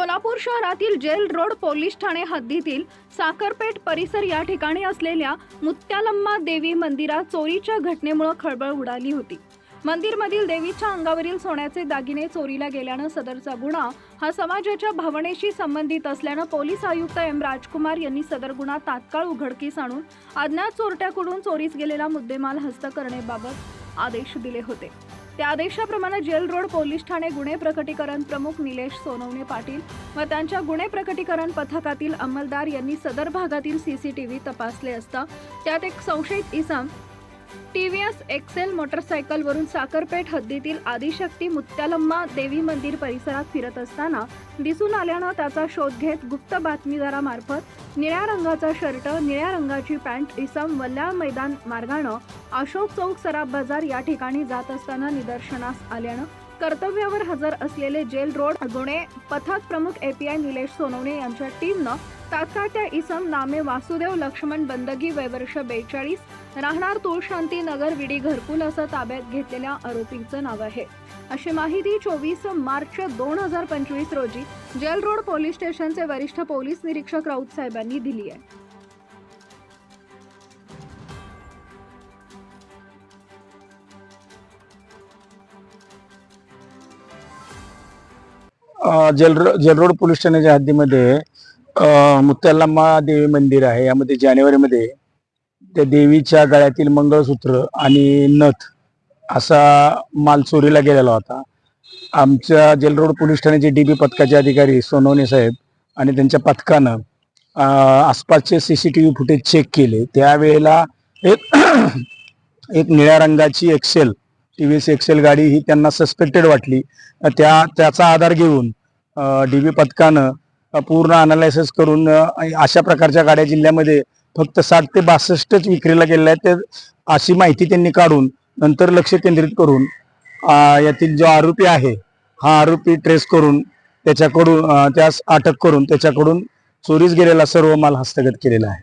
शहरातील gel road police Thane हद्दीतील साखरपेठ परिसर या ठिकाणी असलेल्या मुत्यालम्मा देवी मंदिरात चोरीच्या घटनेमुळे खळबळ उडाली होती. मंदिरमधील देवीच्या अंगावरील सोन्याचे दागिने चोरीला गेल्यानं सदरचा गुन्हा हा समाजाच्या भावनेशी संबंधित असल्यानं पोलीस आयुक्त एम राजकुमार यांनी सदर गुन्हा तात्काळ उघडकीस आणून अज्ञात चोरट्याकडून चोरीस गेलेला मुद्देमाल हस्त करण्याबाबत आदेश दिले होते. त्या आदेशाप्रमाणे जेल रोड पोलीस ठाणे गुन्हे प्रकटीकरण प्रमुख निलेश सोनवणे पाटील व त्यांच्या गुन्हे प्रकटीकरण पथकातील अंमलदार यांनी सदर भागातील सीसीटीव्ही तपासले असता त्यात एक संशयित इसम टी व्ही एस एक्सेल मोटरसायकलवरून साखरपेठ हद्दीतील आदिशक्ती मुत्यालम्मा देवी मंदिर परिसरात फिरत असताना दिसून आल्यानं त्याचा शोध घेत गुप्त बातमीदारामार्फत निळ्या रंगाचा शर्ट निळ्या रंगाची पॅन्ट इसम वल्ल्या मैदान मार्गानं अशोक चौक सराब बाजार या ठिकाणी जात असताना निदर्शनास आल्यानं कर्तव्यावर हजर असलेले जेल रोड गुणे पथक प्रमुख एपीआय निलेश सोनवणे यांच्या टीमनं तात्काळ त्या इसम नामे वासुदेव लक्ष्मण बंदगी वयवर्ष बेचाळीस. राहणार तुळशांती नगर विडी घरकुल असं ताब्यात घेतलेल्या आरोपीचं नाव आहे. अशी माहिती चोवीस मार्च दोन हजार पंचवीस रोजी जेल रोड पोलीस स्टेशनचे वरिष्ठ पोलीस निरीक्षक राऊत साहेबांनी दिली आहे. अ, जेल जेलरोड पोलीस ठाण्याच्या हद्दीमध्ये अ, देवी मंदिर आहे. यामध्ये जानेवारीमध्ये त्या देवीच्या गळ्यातील मंगळसूत्र आणि नथ असा माल चोरीला गेलेला होता. आमच्या जेलरोड पोलीस ठाण्याचे डी बी पथकाचे अधिकारी सोनवणे साहेब आणि त्यांच्या पथकानं आसपासचे C C T V footage check केले. त्यावेळेला एक एक निळ्या रंगाची XL T V S XL गाडी ही त्यांना सस्पेक्टेड वाटली. त्या त्याचा आधार घेऊन डी बी पथकानं पूर्ण अनालायसिस करून अशा प्रकारच्या गाड्या जिल्ह्यामध्ये फक्त साठ ते बासष्टच विक्रीला गेलेल्या आहेत. ते अशी माहिती त्यांनी काढून नंतर लक्ष केंद्रित करून यातील जो आरोपी आहे हा आरोपी ट्रेस करून त्याच्याकडून त्यास अटक करून त्याच्याकडून चोरीस गेलेला सर्व माल हस्तगत केलेला आहे.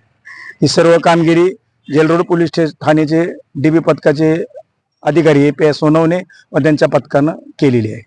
ही सर्व कामगिरी जेलरोड पोलीस स्टेशन ठाण्याचे डी बी पथकाचे अधिकारी ए पी एस सोनवणे व त्यांच्या पथकानं केलेली आहे.